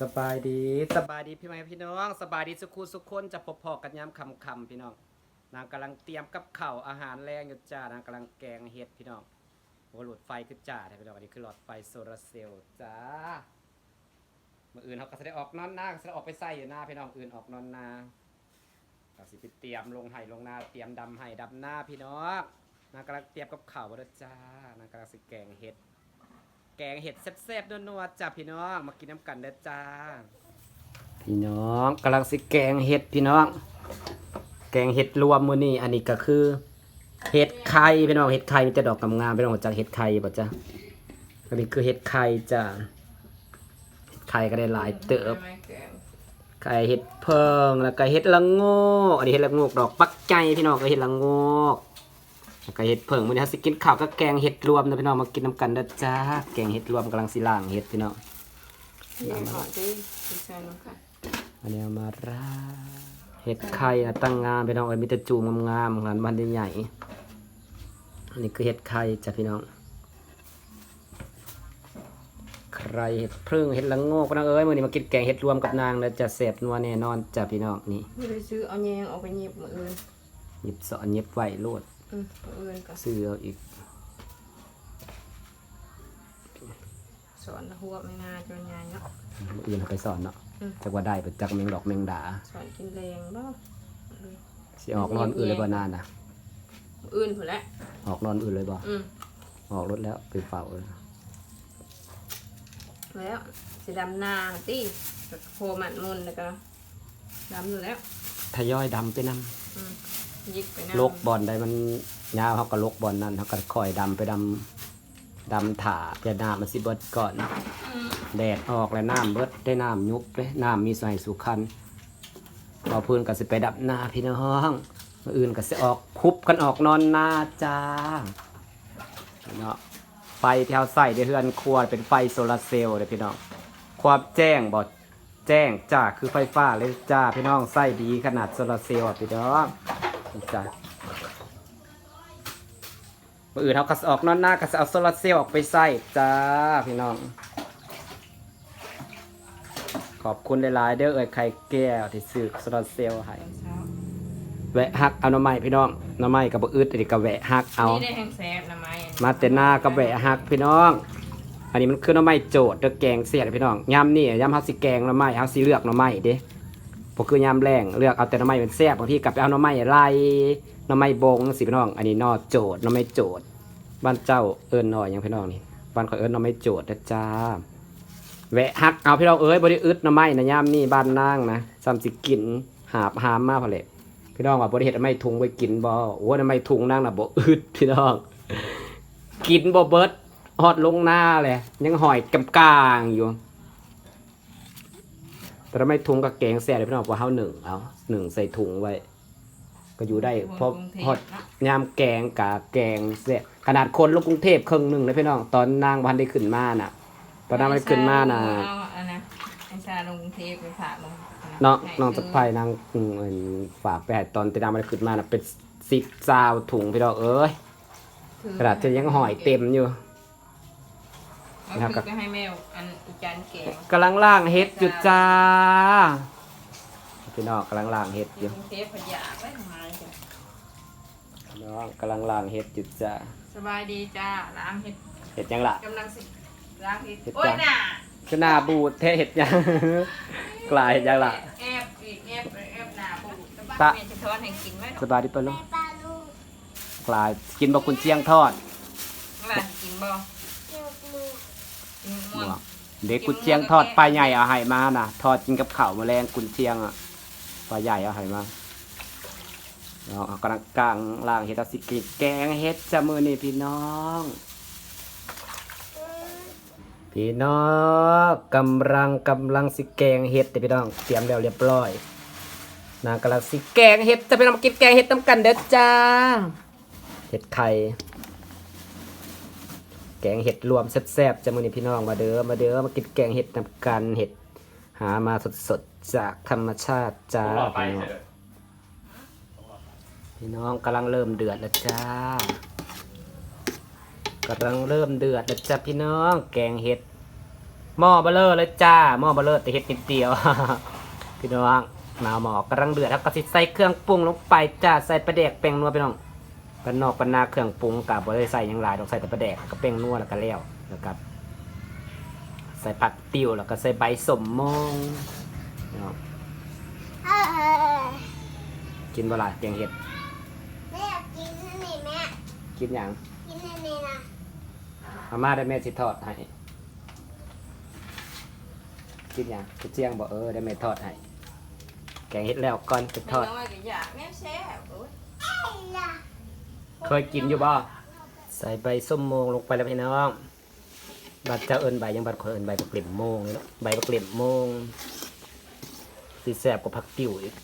สบายดีสบายดีพี่ไม้พี่น้องสบายดีสุขุสุขคนจะพบพอกันย้ำคำคำพี่น้องนางกำลังเตรียมกับข้าวอาหารแรงอยู่จ้านางกำลังแกงเห็ดพี่น้องโอ้หลอดไฟคือจ้าแท้พี่น้องอันนี้คือหลอดไฟโซลาร์เซลล์จ้าเมื่ออื่นเขาก็จะได้ออกนอนหน้าก็จะได้ออกไปใส่อยู่หน้าพี่น้องอื่นออกนอนนาก็สิไปเตรียมลงไห้ลงนาเตรียมดำไห้ดำหน้าพี่น้องนางกำลังเตรียมกับข้าวว้แล้วจ้านางกำลังสิแกงเห็ด แกงเห็ดแซ่บๆนัวๆจ้าพี่น้องมากินน้ำกันเด้อจ้า พี่น้องกำลังสิแกงเห็ดพี่น้อง แกงเห็ดรวมมือนี้อันนี้ก็คือเห็ดไข่พี่น้องเห็ดไข่มีแต่ดอกกำงามพี่น้องจากเห็ดไข่ป่ะจ้ะอันนี้คือเห็ดไข่จ้ะเห็ดไข่ก็ได้หลายเติบไข่เห็ดเพิงแล้วก็เห็ดละโงกอันนี้เห็ดละโงกดอกปักใจพี่น้องก็เห็ดละโงก ก็เห็ดเพิงมื้อนี้เราสิกินข้าวก็แกงเห็ดรวมนะพี่น้องมากินน้ำกันเด้อจ้าแกงเห็ดรวมกำลังสิล่างเห็ดพี่น้องนี่หอมที่ดิฉันค่ะอันนี้เอามาราดเห็ดไข่นะตั้งงามพี่น้องเอ้ยมีแต่จูงงามๆงานวันใหญ่ๆอันนี้คือเห็ดไข่จ้ะพี่น้องใครเห็ดพึ่งเห็ดละโงกพี่น้องเอ้ยมื้อนี้มากินแกงเห็ดรวมกับนางแล้วจะแซ่บนัวแน่นอนจ้ะพี่น้องนี่ไม่ได้ซื้อเอาแยงออกไปเงียบมืออื่นหยิบสอนหยิบไว้โลด อืมมืออื่นก็ซื้อเอาอีกสอนหัวไม่น่าจนใหญ่เนาะมื้ออื่นเอาไปสอนเนาะอืมจักว่าได้ไปจักแมงดอกแมงดาสอนกินแรงบ่สิออกนอนอื่นเลยบ่นานน่ะมืออื่นพุ่นแหละออกนอนอื่นเลยบ่อืมออกรถแล้วไปเฝ้าเลยแล้วสิดำนาติโพมันมุนแล้วก็ดำอยู่แล้วทยอยดำไปนํอืม ยิกไปนะลกบอลได้มันยาวเขาก็ลกบอลนั่นเขาก็คอยดำไปดำดำถาจะน้ำมันสิเบิดก่อนอืมแดดออกแล้วน้ำเบิดได้น้ำยุบเลยน้ำมีใส่สุขันพอพื้นก็สิไปดับหน้าพี่น้องมื่ออื่นก็สิออกคุบกันออกนอนหน้าจ้าเนาะไฟที่เราใส่ในเฮือนครัวเป็นไฟโซลาร์เซลล์เลยพี่น้อง ความแจ้งบอดแจ้งจ้าคือไฟฟ้าเลยจ้าพี่น้องใส่ดีขนาดโซลาร์เซลล์อะพี่น้องนี่ จ้ามื่ออื่นเขาก็สิออกนอนหน้าก็จะเอาโซลาร์เซลล์ออกไปใส่จ้าพี่น้อง ขอบคุณหลายๆเด้อเอ่ยไข่แก้วที่ซื้อโซลาร์เซลล์ให้ตอนเช้าแวะฮักเอาหน่อไม้พี่น้องหน่อไม้กับบ่อึดอันนี้ก็แวะฮักเอา นี่ได้แห้งแซ่บนะไม้อันนี้มาแต่หน้าก็แวะฮักพี่น้อง อันนี้มันคือหน่อไม้โจดเด้อแกงเสียดพี่น้องยำนี่ยำเฮาสิแกงหน่อไม้เฮาสิเลือกหน่อไม้เด้ บ่คือยำแรงเลือกเอาแต่หน่อไม้เป็นแซ่บบางทีกลับไปเอาหน่อไม้ไล่หน่อไม้บงสิพี่น้อง อันนี้นอโจดหน่อไม้โจด บ้านเจ้าเอิ้นหน่อหยังพี่น้องนี่บ้านข่อยเอิ้นหน่อไม้โจดนะจ้าแวะฮักเอาพี่น้องเอ้ยบริอึดหน่อไม้นะยามนี่บ้านนางนะซ้ำสิกินหาบหามมาพอเลยพี่น้องว่าบริเห็ดหน่อไม้ถุงไว้กินบ่โอ้หน่อไม้ถุงนางน่ะบ่อึดพี่น้อง กินบ่เบิดฮอดลงหน้าเลยยังหอยกำกลางอยู่ แต่หน่อไม้ถุงกับแกงแซ่บเลยพี่น้องว่าเฮาหนึ่งเอาหนึ่งใส่ถุงไว้ ก็อยู่ได้เพราะกรุงเทพฮอดเนาะยามแกงกะแกงแซ่บขนาดคนลงกรุงเทพครึ่งหนึ่งเลยพี่น้องตอนนางพันได้ขึ้นมาน่ะ ตอนนั้นมันขึ้นมาน่ะเอาอันนะไอชาลงกรุงเทพไปฝากลงน้องให้น้องสะพายนางอืมเอิ่นฝากไปให้ตอนตีดามันขึ้นมาน่ะเป็นสิบซาวถุงพี่ดอกเอ้ยถือกระดาษจะยังหอยเต็มอยู่เอา นะครับคือก็ให้แมวอันอีจานแกงกำลังล่างเฮ็ดอยู่จ้าพี่น้องกำลังล่างเฮ็ดออยู่ยู่กรุงเทพพะยาไว้ทำไมจ้ะพี่น้องกำลังล่างเฮ็ดอยู่จ้าสบายดีจ้าล้างเห็ดเฮ็ดยังล่ะกำลังสิล้างเห็ดเห็ดโอ้ยจ้ะน่ะคือหน้าบูดแท้เฮ็ดยังกลายเฮ็ดยังล่ะแอบอีกแอบแอบหน้าปูสบายตะเมียจะทอดให้กินไหมสบายดีปะลูกกลายกินบ่คุณเชียงทอดว่ากินบ่ กินม่วงเด็กกุนเชียงทอดปลาใหญ่เอาให้มาน่ะทอดกินกับข้าวแมลงกุนเชียงอะปลาใหญ่เอาให้มาเราเอากำลังกลางล่างเฮ็ดเอาสิกินแกงเฮ็ดจะมือนี่พี่น้อง พี่น้องกำลังกำลังสิแกงเฮ็ดเด้อพี่น้องเตรียมแล้วเรียบร้อยนางกำลังสิแกงเฮ็ดจะไปนำกินแกงเฮ็ดน้ำกันเด้อจ้าเฮ็ดไข่ แกงเห็ดรวมแซ่บๆจะมือนี่พี่น้องมาเด้อมาเด้อมากินแกงเห็ดนำกันเห็ดหามาสดๆจากธรรมชาติจ้าพี่น้องพี่น้องกำลังเริ่มเดือดแล้วจ้ากำลังเริ่มเดือดแล้วจ้าพี่น้อง แกงเห็ดหม้อเบลเลอร์เลยจ้าหม้อเบลเลอร์แต่เฮ็ดนิดเดียว พี่น้องหนาวหมอกกำลังเดือดแล้วก็สิใส่เครื่องปรุงลงไปจ้าใส่ปลาแดกแป้งนัวพี่น้อง ปนนอกปนนาเครื่องปรุงกับบ่ได้ใส่หยังหลายดอกใส่แต่ปลาแดกกับแป้งนัวแล้วก็แล้วนะครับใส่ผักติวแล้วก็ใส่ใบสมมงเนาะเออกินเวลาแกงเห็ดแม่อยากกินอันนี่แม่กินอย่างกินอันนี้นะมาม่าได้แม่สิทอดให้กินอย่างกุเจียงบอกเออได้แม่ทอดให้แกงเห็ดแล้วก่อนจะทไม่อดน้อยก็อยากแม่แซ่บโอ้ยไอ้ล่ะ เคยกินอยู่บ่ใส่ใบส้มโมงลงไปแล้วพี่น้องบัดเจ้าเอิญใบยังบัดเคยเอิญใบบักเกล็ดโมงเลยเนาะใบบักเกล็ดโมงสีแสบกว่าผักติ๋วอีก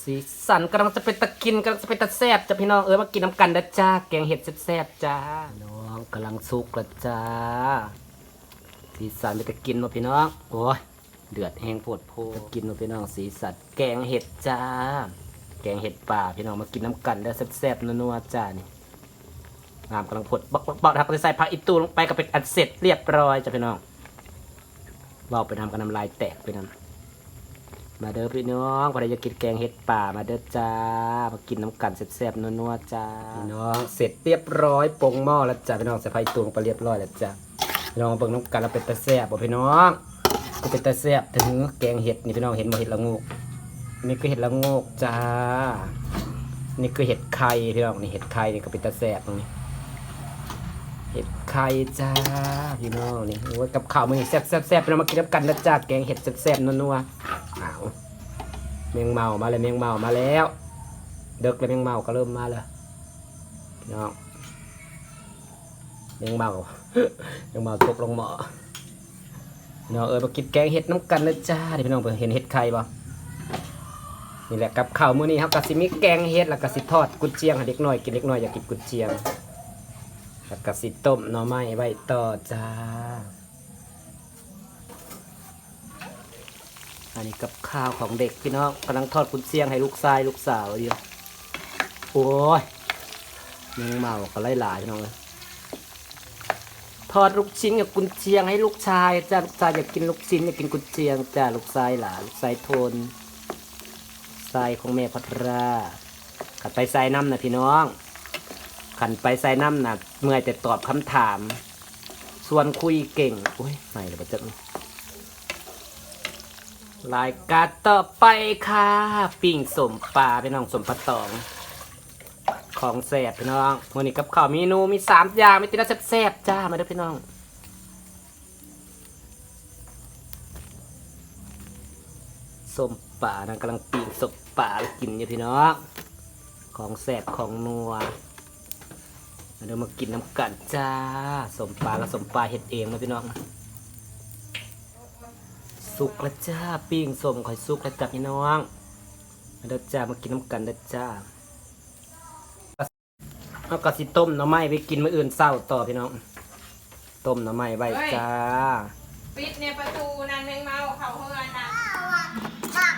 สีสันกำลังจะเป็นตะกินกำลังจะเป็นตะแซบจ้ะพี่น้องเออมากินน้ำกันนะจ้าแกงเห็ดแซบๆจ้าน้องกำลังสุกละจ้าสีสันเป็นตะกินมาพี่น้องโอ้ยเดือดแห้งโพดโพตะกินมาพี่น้องสีสันแกงเห็ดจ้า งเห็ดป่าพี่น้องมากินน้ำกันได้แซ่บๆนัวๆจ้านี่งามกำลังผดบักบักบักทักใส่ผักอีตูลงไปก็เป็นอันเสร็จเรียบร้อยจ้ะพี่น้องเราไปทำกันน้ำลายแตกไปนั่นมาเด้อพี่น้องพอได้จะกินแกงเห็ดป่ามาเด้อจ้ามากินน้ำกันแซ่บๆนัวๆจ้าพี่น้องเสร็จเรียบร้อยปรุงหม้อแล้วจ้าพี่น้องใส่ผักอีตูลงไปเรียบร้อยแล้วจ้าพี่น้องเบิ่งน้ำกันแล้วเป็นตาแซ่บบ่พี่น้องก็เป็นตาแซ่บถึงแกงเห็ดนี่พี่น้องเห็นบ่เห็ดละงู นี่คือเห็ดละโงกจ้า นี่คือเห็ดไข่พี่น้องนี่เห็ดไข่นี่ก็เป็นตาแสบตรงนี้ เห็ดไข่จ้าพี่น้องนี่โอ้ยกับข้าวมันแซ่บแซ่บแซ่บเรามากินน้ำกันนะจ้าแกงเห็ดแซ่บแซ่บนัวๆอ้าวแมงเมามาเลยแมงเมามาแล้วเด็กเลยแมงเมาก็เริ่มมาเลยพี่น้องแมงเมาแมงเมาตกลงหม้อพี่น้องเออมากินแกงเห็ดน้ำกันนะจ้าเดี๋ยวพี่น้องเห็นเห็ดไข่บ่ นี่แหละกับข้าวมื้อนี้ครับกะสิมีแกงเฮ็ดแล้วก็สิทอดกุนเชียงให้เด็กน้อยกินเด็กน้อยอยากกินกุนเชียงแล้วก็สิต้มหน่อไม้ไว้ต่อจ้า อันนี้กับข้าวของเด็กพี่น้องกำลังทอดกุนเชียงให้ลูกชายลูกสาวอยู่โอ้ยแมงเมาก็ไล่หลายพี่น้องเลยทอดลูกชิ้นกับกุนเชียงให้ลูกชายจ้าลูกชายอยากกินลูกชิ้นอยากกินกุนเชียงจ้าลูกชายหลาลูกชายทน ทรายของแม่พัทราขันไปใส่น้ำนะพี่น้องขันไปใส่น้ำนะเมื่อยแต่ตอบคำถาม ส่วนคุยเก่งอุ้ยไม่เลยประจักรายการต่อไปค่ะ ปิ่งสมปลาพี่น้องสมปลาตอง ของแสบพี่น้องวันนี้กับข้าวเมนูมีสามอย่างไม่ติดแล้วแซ่บๆจ้ามาด้อพี่น้องสม ป่านะกำลังปีนสบป่ากินอยู่พี่น้องของแสบของนัวเดี๋ยวมากินน้ำกันจ้าสมปลากับสมปลาเห็ดเองนะพี่น้องสุกแล้วจ้าปิ้งสมข่อยสุกแล้วจ้าพี่น้องเดี๋ยวจ้ามากินน้ำกันเด้อจ้าเอากระสิต้มหน่อไม้ไปกินมื้ออื่นเศร้าต่อพี่น้องต้มหน่อไม้ไว้จ้า ปิดในประตูนั่นแมงเมาเขาเฮือนนะ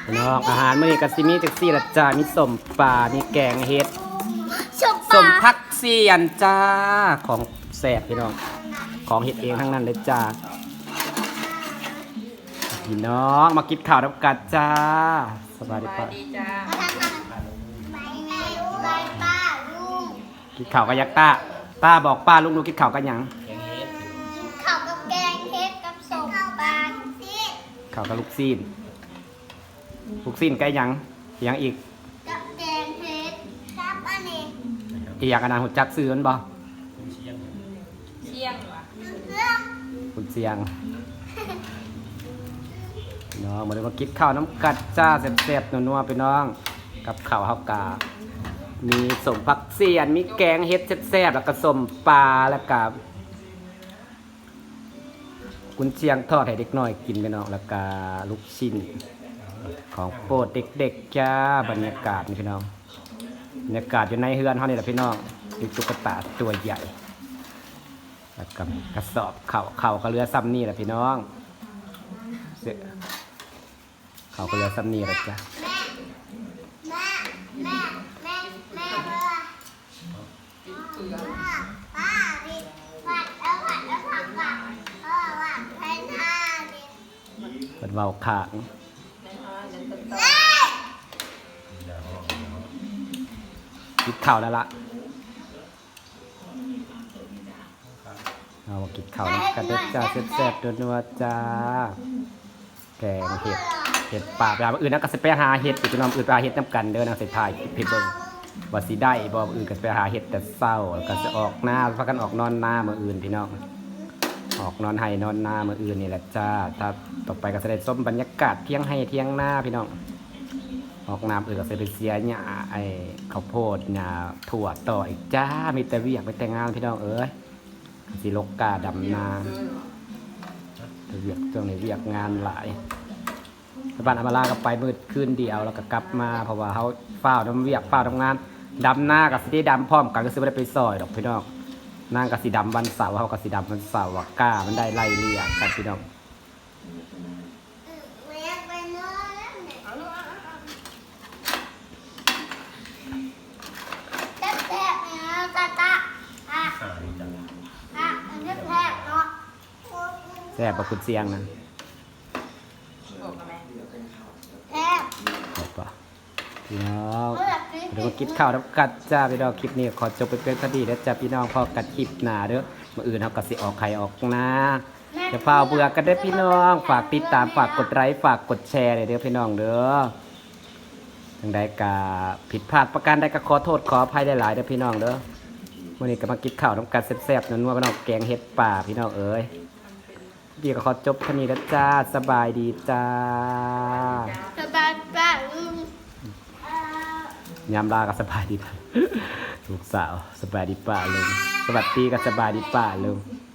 พี่น้องอาหารมื้อนี้ก็สิมีจักซี่ละจ้ามีสมปลามีแกงเห็ดชมสปามพักเสียนจ้าของแสบพี่น้องของเห็ดเองทั้งนั้นเลยจ้าพี่น้องมากินข้าวรับกันจ้าสบายสดีบายป่ะดีจ้าไปไงไปป้าลุงกินข้าวกับยักษ์ต้าต้าบอกป้าลุงดูกินข้าวกันหยังข้าวกับแกงเฮ็ดกับส้มปลาซีข้าวกับลูกซีน ลูกซีนใกล้ยังอีกยังอีกกับแกงเฮ็ดกับอันนี้อีกอย่างอันนั้นหุ่จักซื้อมันบ่เชี่ยงว่ะเครื่องคุณเสียงพี่น้องมาเดี๋ยวมากินข้าวน้ำกัดจ้าแซ่บๆนัวๆไปน้อง กับข้าวเฮากา มีสมผักเสียน มีแกงเฮ็ดแซ่บๆแล้วก็สมปลาแล้วก็กุนเชียงทอดให้เด็กน้อยกินไปน้องแล้วก็ลูกชิ้น ของโปรดเด็กๆจ้าบรรยากาศนี่พี่น้องบรรยากาศอยู่ในเฮือนเท่านี้แหละพี่น้องมีตุ๊กตาตัวใหญ่แล้วก็กระสอบเข่าเข่ากระเรือซ้ำนี่แหละพี่น้องเสือเข่ากระเรือซ้ำนี่แหละจ้าเป็นเบาขาง กินข้าวแล้วละเอามากินข้าวน้ำกันเด้อจ้าแซ่บๆนัวๆจ้าแกงเห็ดเห็ดป่าไปหาอื่นนะก็สิไปหาเห็ดอีกน้องอื่นไปหาเห็ดน้ำกันเด้อนะสิถ่ายคลิปให้เบิ่งว่าสิได้บ่อื่นก็สิไปหาเห็ดแต่เช้าแล้วก็จะออกหน้าพากันออกนอนหน้ามื้ออื่นพี่น้องออกนอนไห้นอนหน้ามื้ออื่นนี่แหละจ้าถ้าต่อไปก็จะได้ส้มบรรยากาศเที่ยงให้เที่ยงหน้าพี่น้อง ออกน้ำอื่นก็จะไปเสียหญ้าไอ้ข้าวโพดหญ้าถั่วต่ออีกจ้ามีแต่เวียกไปแต่งงานพี่น้องเอ้ยสิลกกาดำนาแต่เวียกช่วงนี้เวียกงานหลายบ้านอามาลาก็ไปมืดคืนเดียวแล้วก็กลับมาเพราะว่าเขาเฝ้าน้ำเวียกเฝ้าทำงานดำหน้ากับสิได้ดำพร้อมกันก็ซื้อไม่ได้ไปซอยดอกพี่น้องนางกับสีดำวันเสาร์เขากับสีดำวันเสาร์ว่ากล้ามันได้ไล่เลี่ยกันพี่น้อง เรียกไปนอนแล้วเนี่ย เอาลูกเอาเอาเอา แซ่บแซ่บเนี่ยนะตาตาอะอะอันนี้แซ่บเนาะ แซ่บประคุณเสียงนะบอกกับแม่แซ่บขอบปะพี่น้องเขาอยากกินเดี๋ยวมากินข้าวน้ำกัดจ้าพี่น้องคลิปนี้ขอจบไปเป็นคดีแล้วจ้าพี่น้องพอกัดคลิปหนาเด้อมื่ออื่นเขาก็สิออกไข่ออกนาจะเฝ้าเบื่อกันได้อพี่น้อง ฝากติดตามฝากกดไลค์ฝากกดแชร์เลยเด้อพี่น้องเด้อทางใดกาผิดพลาดประการใดก็ขอโทษขออภัยหลายๆเด้อพี่น้องเด้อวันนี้ก็มากินข้าวน้ำกันแซ่บๆนัวๆพี่น้องแกงเห็ดป่าพี่น้องเอ้ย พี่ก็ขอจบแค่นี้แล้วจ้า สบายดีจ้า สบายป้าอืมเอ่อยามลาก็สบายดีลูกสาว สบายดีป่าลุงสวัสดีก็สบายดีป่าลุงส